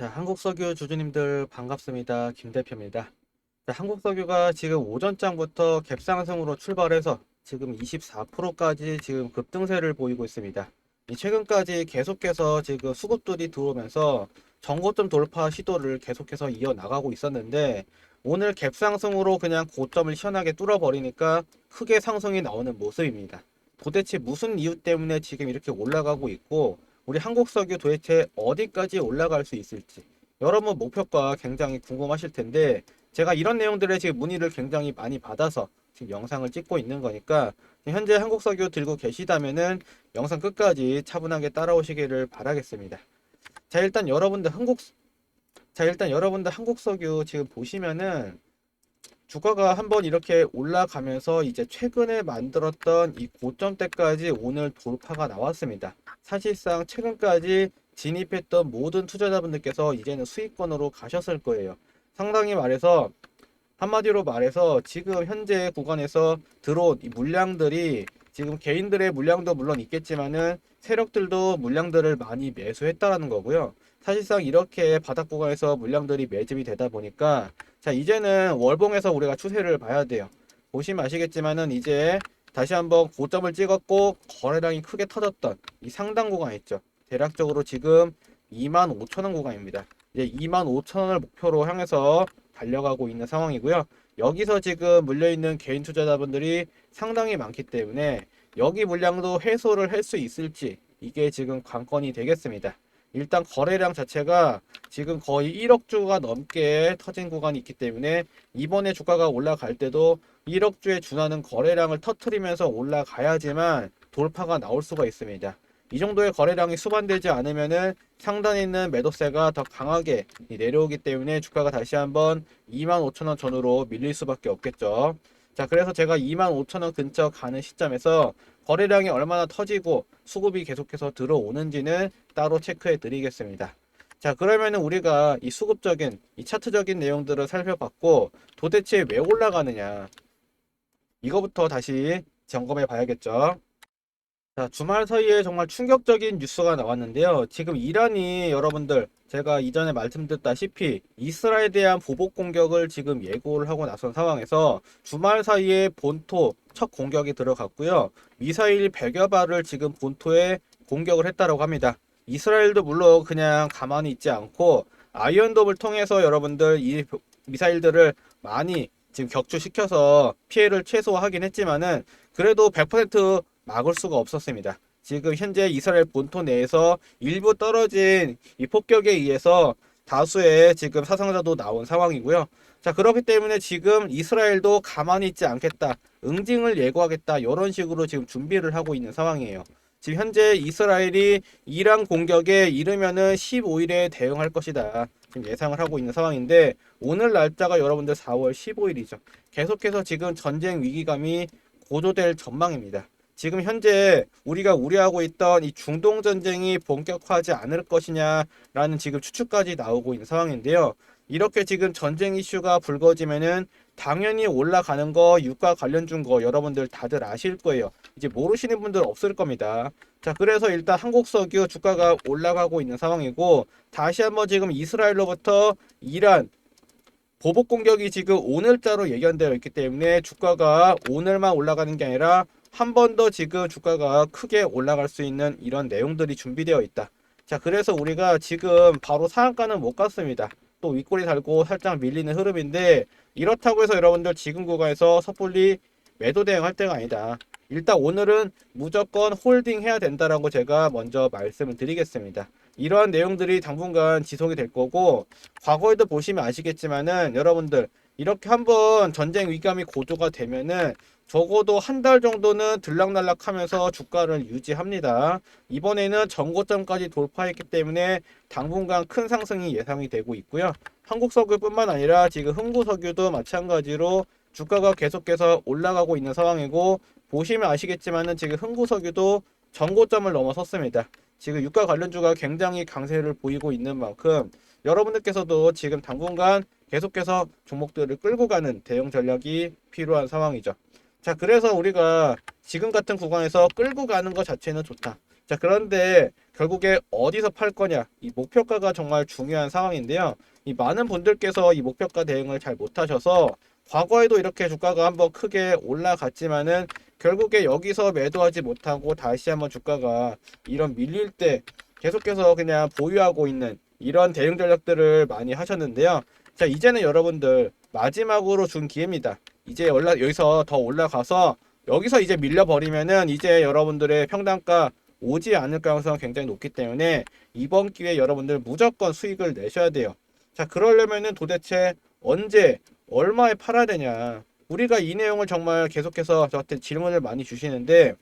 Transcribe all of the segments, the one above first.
자, 한국석유 주주님들 반갑습니다. 김 대표입니다. 자, 한국석유가 지금 오전장부터 갭상승으로 출발해서 지금 24%까지 지금 급등세를 보이고 있습니다. 이 최근까지 계속해서 지금 수급들이 들어오면서 전고점 돌파 시도를 계속해서 이어나가고 있었는데 오늘 갭상승으로 그냥 고점을 시원하게 뚫어버리니까 크게 상승이 나오는 모습입니다. 도대체 무슨 이유 때문에 지금 이렇게 올라가고 있고 우리 한국 석유 도대체 어디까지 올라갈 수 있을지 여러분 목표가 굉장히 궁금하실 텐데 제가 이런 내용들에 지금 문의를 굉장히 많이 받아서 지금 영상을 찍고 있는 거니까 현재 한국 석유 들고 계시다면은 영상 끝까지 차분하게 따라오시기를 바라겠습니다. 자 일단 여러분들 한국 자 일단 여러분들 한국 석유 지금 보시면은 주가가 한번 이렇게 올라가면서 이제 최근에 만들었던 이 고점대까지 오늘 돌파가 나왔습니다. 사실상 최근까지 진입했던 모든 투자자분들께서 이제는 수익권으로 가셨을 거예요. 상당히 말해서 한마디로 말해서 지금 현재 구간에서 들어온 이 물량들이 지금 개인들의 물량도 물론 있겠지만은 세력들도 물량들을 많이 매수했다라는 거고요. 사실상 이렇게 바닥 구간에서 물량들이 매집이 되다 보니까 자 이제는 월봉에서 우리가 추세를 봐야 돼요. 보시면 아시겠지만은 이제 다시 한번 고점을 찍었고 거래량이 크게 터졌던 이 상단 구간 있죠. 대략적으로 지금 25,000원 구간입니다. 이제 25,000원을 목표로 향해서 달려가고 있는 상황이고요. 여기서 지금 물려있는 개인 투자자분들이 상당히 많기 때문에 여기 물량도 해소를 할 수 있을지 이게 지금 관건이 되겠습니다. 일단 거래량 자체가 지금 거의 1억 주가 넘게 터진 구간이 있기 때문에 이번에 주가가 올라갈 때도 1억 주에 준하는 거래량을 터트리면서 올라가야지만 돌파가 나올 수가 있습니다. 이 정도의 거래량이 수반되지 않으면은 상단에 있는 매도세가 더 강하게 내려오기 때문에 주가가 다시 한번 25,000원 전후로 밀릴 수밖에 없겠죠. 자, 그래서 제가 25,000원 근처 가는 시점에서 거래량이 얼마나 터지고 수급이 계속해서 들어오는지는 따로 체크해 드리겠습니다. 자, 그러면은 우리가 이 수급적인, 이 차트적인 내용들을 살펴봤고 도대체 왜 올라가느냐. 이거부터 다시 점검해 봐야겠죠. 자, 주말 사이에 정말 충격적인 뉴스가 나왔는데요. 지금 이란이 여러분들 제가 이전에 말씀드렸다시피 이스라엘에 대한 보복 공격을 지금 예고를 하고 나선 상황에서 주말 사이에 본토 첫 공격이 들어갔고요. 미사일 100여 발을 지금 본토에 공격을 했다라고 합니다. 이스라엘도 물론 그냥 가만히 있지 않고 아이언돔을 통해서 여러분들 이 미사일들을 많이 지금 격추시켜서 피해를 최소화하긴 했지만은 그래도 100% 막을 수가 없었습니다. 지금 현재 이스라엘 본토 내에서 일부 떨어진 이 폭격에 의해서 다수의 지금 사상자도 나온 상황이고요. 자, 그렇기 때문에 지금 이스라엘도 가만히 있지 않겠다. 응징을 예고하겠다. 이런 식으로 지금 준비를 하고 있는 상황이에요. 지금 현재 이스라엘이 이란 공격에 이르면은 15일에 대응할 것이다. 지금 예상을 하고 있는 상황인데 오늘 날짜가 여러분들 4월 15일이죠. 계속해서 지금 전쟁 위기감이 고조될 전망입니다. 지금 현재 우리가 우려하고 있던 이 중동 전쟁이 본격화하지 않을 것이냐라는 지금 추측까지 나오고 있는 상황인데요. 이렇게 지금 전쟁 이슈가 불거지면은 당연히 올라가는 거 유가 관련 준 거 여러분들 다들 아실 거예요. 이제 모르시는 분들 없을 겁니다. 자, 그래서 일단 한국 석유 주가가 올라가고 있는 상황이고 다시 한번 지금 이스라엘로부터 이란 보복 공격이 지금 오늘자로 예견되어 있기 때문에 주가가 오늘만 올라가는 게 아니라 한 번 더 지금 주가가 크게 올라갈 수 있는 이런 내용들이 준비되어 있다. 자, 그래서 우리가 지금 바로 상한가는 못 갔습니다. 또 윗골이 달고 살짝 밀리는 흐름인데 이렇다고 해서 여러분들 지금 구간에서 섣불리 매도 대응할 때가 아니다. 일단 오늘은 무조건 홀딩 해야 된다라고 제가 먼저 말씀을 드리겠습니다. 이러한 내용들이 당분간 지속이 될 거고 과거에도 보시면 아시겠지만은 여러분들 이렇게 한번 전쟁 위감이 고조가 되면은 적어도 한 달 정도는 들락날락하면서 주가를 유지합니다. 이번에는 전고점까지 돌파했기 때문에 당분간 큰 상승이 예상이 되고 있고요. 한국석유뿐만 아니라 지금 흥구석유도 마찬가지로 주가가 계속해서 올라가고 있는 상황이고 보시면 아시겠지만은 지금 흥구석유도 전고점을 넘어섰습니다. 지금 유가 관련주가 굉장히 강세를 보이고 있는 만큼 여러분들께서도 지금 당분간 계속해서 종목들을 끌고 가는 대응 전략이 필요한 상황이죠. 자, 그래서 우리가 지금 같은 구간에서 끌고 가는 것 자체는 좋다. 자, 그런데 결국에 어디서 팔 거냐? 이 목표가가 정말 중요한 상황인데요. 이 많은 분들께서 이 목표가 대응을 잘 못하셔서 과거에도 이렇게 주가가 한번 크게 올라갔지만은 결국에 여기서 매도하지 못하고 다시 한번 주가가 이런 밀릴 때 계속해서 그냥 보유하고 있는 이런 대응 전략들을 많이 하셨는데요. 자, 이제는 여러분들 마지막으로 준 기회입니다. 이제 올라 여기서 더 올라가서 여기서 이제 밀려버리면은 이제 여러분들의 평단가 오지 않을 가능성이 굉장히 높기 때문에 이번 기회에 여러분들 무조건 수익을 내셔야 돼요. 자, 그러려면은 도대체 언제 얼마에 팔아야 되냐? 우리가 이 내용을 정말 계속해서 저한테 질문을 많이 주시는데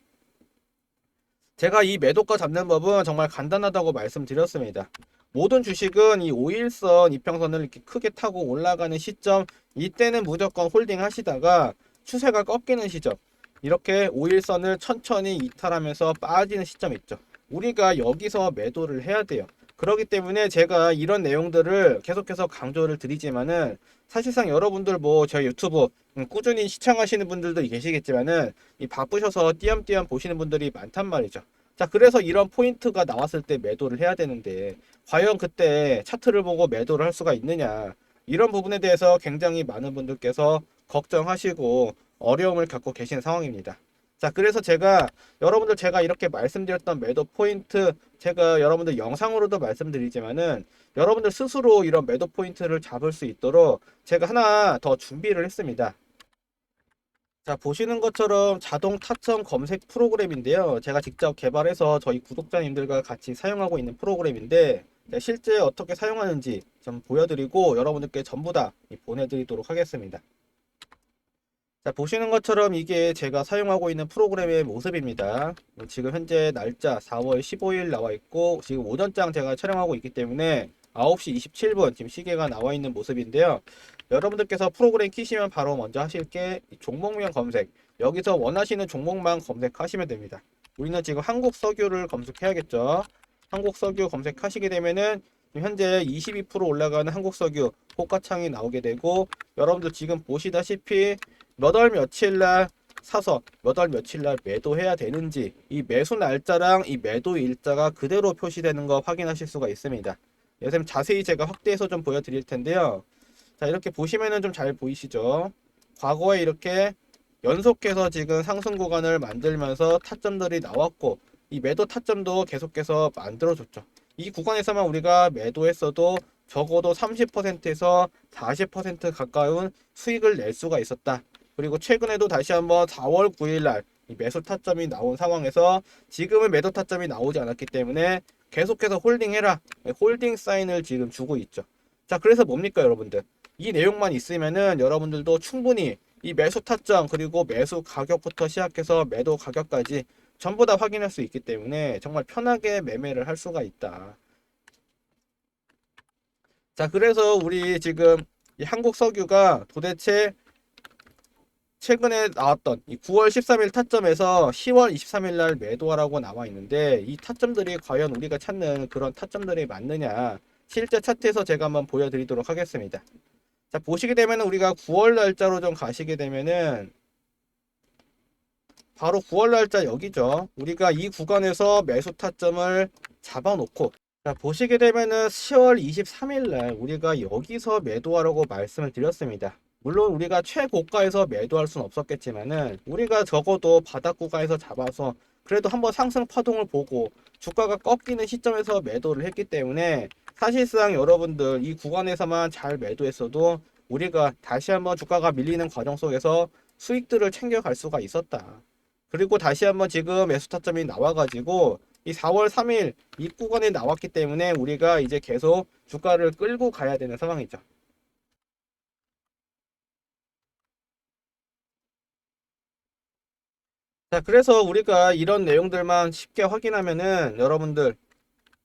제가 이 매도가 잡는 법은 정말 간단하다고 말씀드렸습니다. 모든 주식은 이 5일선 이평선을 이렇게 크게 타고 올라가는 시점 이때는 무조건 홀딩 하시다가 추세가 꺾이는 시점 이렇게 5일선을 천천히 이탈하면서 빠지는 시점 있죠. 우리가 여기서 매도를 해야 돼요. 그렇기 때문에 제가 이런 내용들을 계속해서 강조를 드리지만은 사실상 여러분들 뭐 저희 유튜브 음, 꾸준히 시청하시는 분들도 계시겠지만은 이 바쁘셔서 띄엄띄엄 보시는 분들이 많단 말이죠. 자, 그래서 이런 포인트가 나왔을 때 매도를 해야 되는데 과연 그때 차트를 보고 매도를 할 수가 있느냐 이런 부분에 대해서 굉장히 많은 분들께서 걱정하시고 어려움을 겪고 계시는 상황입니다. 자, 그래서 제가 여러분들 제가 이렇게 말씀드렸던 매도 포인트 제가 여러분들 영상으로도 말씀드리지만은 여러분들 스스로 이런 매도 포인트를 잡을 수 있도록 제가 하나 더 준비를 했습니다. 자, 보시는 것처럼 자동 타점 검색 프로그램인데요. 제가 직접 개발해서 저희 구독자님들과 같이 사용하고 있는 프로그램인데 네, 실제 어떻게 사용하는지 좀 보여드리고 여러분들께 전부 다 보내드리도록 하겠습니다. 자, 보시는 것처럼 이게 제가 사용하고 있는 프로그램의 모습입니다. 지금 현재 날짜 4월 15일 나와 있고 지금 오전장 제가 촬영하고 있기 때문에 9시 27분 지금 시계가 나와 있는 모습인데요. 여러분들께서 프로그램 키시면 바로 먼저 하실 게 종목명 검색. 여기서 원하시는 종목만 검색하시면 됩니다. 우리는 지금 한국 석유를 검색해야겠죠. 한국 석유 검색하시게 되면은 현재 22% 올라가는 한국 석유 호가창이 나오게 되고 여러분들 지금 보시다시피 몇 월 며칠 날 사서 몇 월 며칠 날 매도해야 되는지 이 매수 날짜랑 이 매도 일자가 그대로 표시되는 거 확인하실 수가 있습니다. 선생님 자세히 제가 확대해서 좀 보여드릴 텐데요. 자 이렇게 보시면은 좀 잘 보이시죠? 과거에 이렇게 연속해서 지금 상승 구간을 만들면서 타점들이 나왔고 이 매도 타점도 계속해서 만들어줬죠. 이 구간에서만 우리가 매도했어도 적어도 30%에서 40% 가까운 수익을 낼 수가 있었다. 그리고 최근에도 다시 한번 4월 9일 날 매수 타점이 나온 상황에서 지금은 매도 타점이 나오지 않았기 때문에 계속해서 홀딩해라. 홀딩 사인을 지금 주고 있죠. 자, 그래서 뭡니까, 여러분들? 이 내용만 있으면은 여러분들도 충분히 이 매수 타점 그리고 매수 가격부터 시작해서 매도 가격까지 전부 다 확인할 수 있기 때문에 정말 편하게 매매를 할 수가 있다. 자, 그래서 우리 지금 이 한국 석유가 도대체 최근에 나왔던 이 9월 13일 타점에서 10월 23일 날 매도하라고 나와 있는데 이 타점들이 과연 우리가 찾는 그런 타점들이 맞느냐 실제 차트에서 제가 한번 보여드리도록 하겠습니다. 자 보시게 되면 우리가 9월 날짜로 좀 가시게 되면은 바로 9월 날짜 여기죠. 우리가 이 구간에서 매수 타점을 잡아놓고 자 보시게 되면은 10월 23일 날 우리가 여기서 매도하라고 말씀을 드렸습니다. 물론 우리가 최고가에서 매도할 수는 없었겠지만은 우리가 적어도 바닥 구간에서 잡아서 그래도 한번 상승 파동을 보고 주가가 꺾이는 시점에서 매도를 했기 때문에 사실상 여러분들 이 구간에서만 잘 매도했어도 우리가 다시 한번 주가가 밀리는 과정 속에서 수익들을 챙겨갈 수가 있었다. 그리고 다시 한번 지금 매수 타점이 나와가지고 이 4월 3일 이 구간에 나왔기 때문에 우리가 이제 계속 주가를 끌고 가야 되는 상황이죠. 자, 그래서 우리가 이런 내용들만 쉽게 확인하면은 여러분들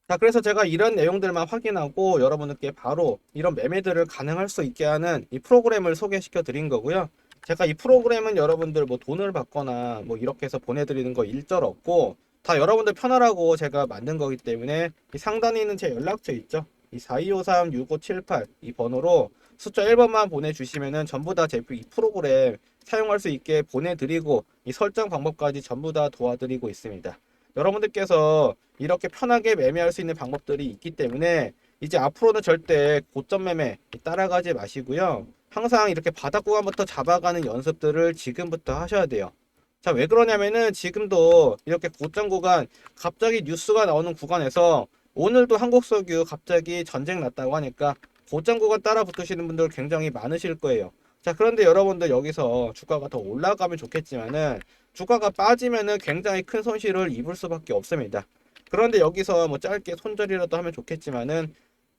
자, 그래서 제가 이런 내용들만 확인하고 여러분들께 바로 이런 매매들을 가능할 수 있게 하는 이 프로그램을 소개시켜 드린 거고요. 제가 이 프로그램은 여러분들 뭐 돈을 받거나 뭐 이렇게 해서 보내드리는 거 일절 없고 다 여러분들 편하라고 제가 만든 거기 때문에 이 상단에 있는 제 연락처 있죠? 이 4253-6578 이 번호로 숫자 1번만 보내주시면은 전부 다 제 이 프로그램 사용할 수 있게 보내드리고 이 설정 방법까지 전부 다 도와드리고 있습니다. 여러분들께서 이렇게 편하게 매매할 수 있는 방법들이 있기 때문에 이제 앞으로는 절대 고점 매매 따라가지 마시고요. 항상 이렇게 바닥 구간부터 잡아가는 연습들을 지금부터 하셔야 돼요. 자, 왜 그러냐면은 지금도 이렇게 고점 구간 갑자기 뉴스가 나오는 구간에서 오늘도 한국석유 갑자기 전쟁 났다고 하니까 고점 구간 따라 붙으시는 분들 굉장히 많으실 거예요. 자, 그런데 여러분들 여기서 주가가 더 올라가면 좋겠지만은 주가가 빠지면은 굉장히 큰 손실을 입을 수밖에 없습니다. 그런데 여기서 뭐 짧게 손절이라도 하면 좋겠지만은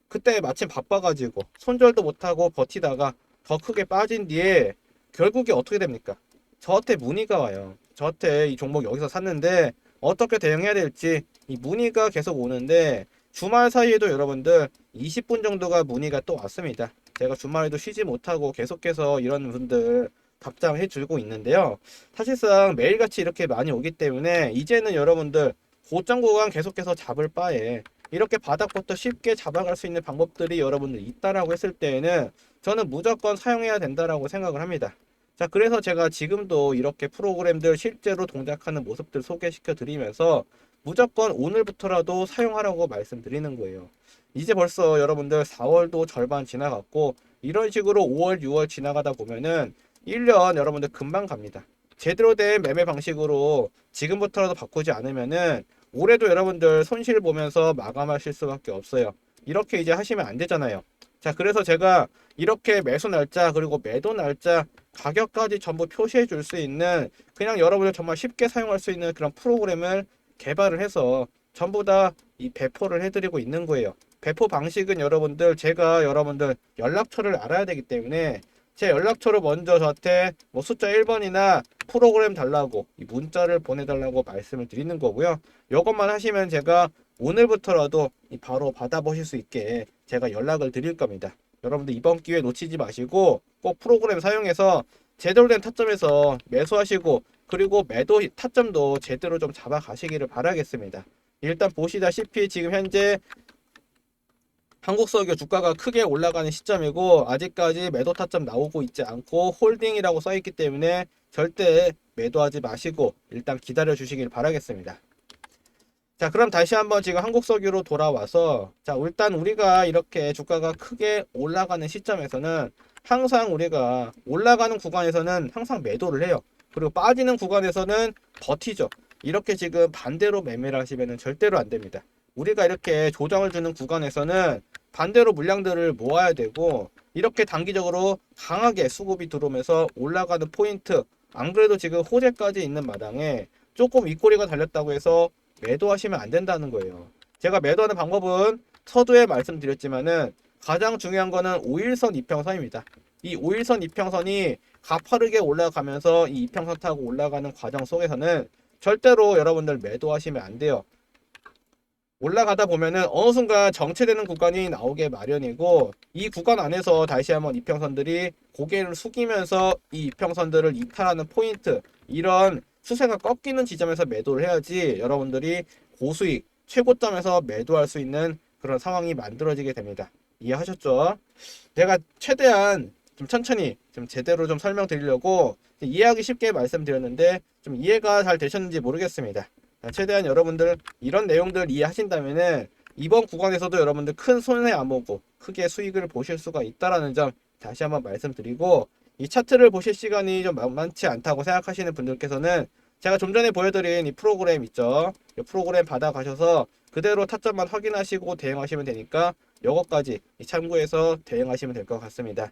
그때 마침 바빠가지고 손절도 못하고 버티다가 더 크게 빠진 뒤에 결국에 어떻게 됩니까? 저한테 문의가 와요. 저한테 이 종목 여기서 샀는데 어떻게 대응해야 될지 이 문의가 계속 오는데 주말 사이에도 여러분들 20분 정도가 문의가 또 왔습니다. 제가 주말에도 쉬지 못하고 계속해서 이런 분들 답장해 주고 있는데요. 사실상 매일같이 이렇게 많이 오기 때문에 이제는 여러분들 고점 구간 계속해서 잡을 바에 이렇게 바닥부터 쉽게 잡아갈 수 있는 방법들이 여러분들 있다라고 했을 때에는 저는 무조건 사용해야 된다라고 생각을 합니다. 자, 그래서 제가 지금도 이렇게 프로그램들 실제로 동작하는 모습들 소개시켜 드리면서 무조건 오늘부터라도 사용하라고 말씀드리는 거예요. 이제 벌써 여러분들 4월도 절반 지나갔고 이런 식으로 5월, 6월 지나가다 보면은 1년 여러분들 금방 갑니다. 제대로 된 매매 방식으로 지금부터라도 바꾸지 않으면은 올해도 여러분들 손실 보면서 마감하실 수밖에 없어요. 이렇게 이제 하시면 안 되잖아요. 자, 그래서 제가 이렇게 매수 날짜 그리고 매도 날짜 가격까지 전부 표시해 줄 수 있는 그냥 여러분들 정말 쉽게 사용할 수 있는 그런 프로그램을 개발을 해서 전부 다 이 배포를 해드리고 있는 거예요. 배포 방식은 여러분들 제가 여러분들 연락처를 알아야 되기 때문에 제 연락처로 먼저 저한테 뭐 숫자 1번이나 프로그램 달라고 이 문자를 보내달라고 말씀을 드리는 거고요. 이것만 하시면 제가 오늘부터라도 이 바로 받아보실 수 있게 제가 연락을 드릴 겁니다. 여러분들 이번 기회 놓치지 마시고 꼭 프로그램 사용해서 제대로 된 타점에서 매수하시고 그리고 매도 타점도 제대로 좀 잡아 가시기를 바라겠습니다. 일단 보시다시피 지금 현재 한국석유 주가가 크게 올라가는 시점이고 아직까지 매도 타점 나오고 있지 않고 홀딩이라고 써 있기 때문에 절대 매도하지 마시고 일단 기다려 주시길 바라겠습니다. 자, 그럼 다시 한번 지금 한국석유로 돌아와서 자, 일단 우리가 이렇게 주가가 크게 올라가는 시점에서는 항상 우리가 올라가는 구간에서는 항상 매도를 해요. 그리고 빠지는 구간에서는 버티죠. 이렇게 지금 반대로 매매를 하시면 절대로 안 됩니다. 우리가 이렇게 조정을 주는 구간에서는 반대로 물량들을 모아야 되고 이렇게 단기적으로 강하게 수급이 들어오면서 올라가는 포인트 안 그래도 지금 호재까지 있는 마당에 조금 윗꼬리가 달렸다고 해서 매도하시면 안 된다는 거예요. 제가 매도하는 방법은 서두에 말씀드렸지만은 가장 중요한 거는 5일선 이평선입니다. 이 5일선 이평선이 가파르게 올라가면서 이 이평선 타고 올라가는 과정 속에서는 절대로 여러분들 매도하시면 안 돼요. 올라가다 보면은 어느 순간 정체되는 구간이 나오게 마련이고 이 구간 안에서 다시 한번 이평선들이 고개를 숙이면서 이 이평선들을 이탈하는 포인트 이런 추세가 꺾이는 지점에서 매도를 해야지 여러분들이 고수익 최고점에서 매도할 수 있는 그런 상황이 만들어지게 됩니다. 이해하셨죠? 제가 최대한 좀 천천히 좀 제대로 좀 설명드리려고 이해하기 쉽게 말씀드렸는데 좀 이해가 잘 되셨는지 모르겠습니다. 최대한 여러분들 이런 내용들 이해하신다면은 이번 구간에서도 여러분들 큰 손해 안 보고 크게 수익을 보실 수가 있다라는 점 다시 한번 말씀드리고 이 차트를 보실 시간이 좀 만만치 않다고 생각하시는 분들께서는 제가 좀 전에 보여드린 이 프로그램 있죠. 이 프로그램 받아가셔서 그대로 타점만 확인하시고 대응하시면 되니까 이것까지 참고해서 대응하시면 될 것 같습니다.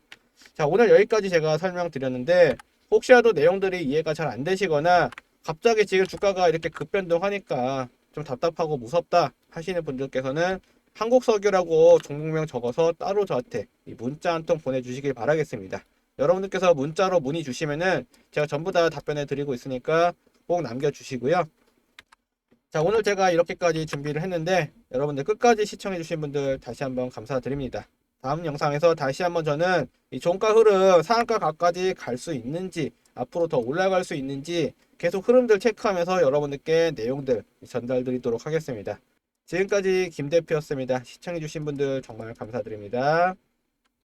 자 오늘 여기까지 제가 설명드렸는데 혹시라도 내용들이 이해가 잘 안 되시거나 갑자기 지금 주가가 이렇게 급변동하니까 좀 답답하고 무섭다 하시는 분들께서는 한국석유라고 종목명 적어서 따로 저한테 이 문자 한 통 보내주시길 바라겠습니다. 여러분들께서 문자로 문의 주시면은 제가 전부 다 답변해 드리고 있으니까 꼭 남겨주시고요. 자 오늘 제가 이렇게까지 준비를 했는데 여러분들 끝까지 시청해 주신 분들 다시 한번 감사드립니다. 다음 영상에서 다시 한번 저는 이 종가 흐름 상한가 가까지 갈 수 있는지 앞으로 더 올라갈 수 있는지 계속 흐름들 체크하면서 여러분들께 내용들 전달 드리도록 하겠습니다. 지금까지 김 대표였습니다. 시청해주신 분들 정말 감사드립니다.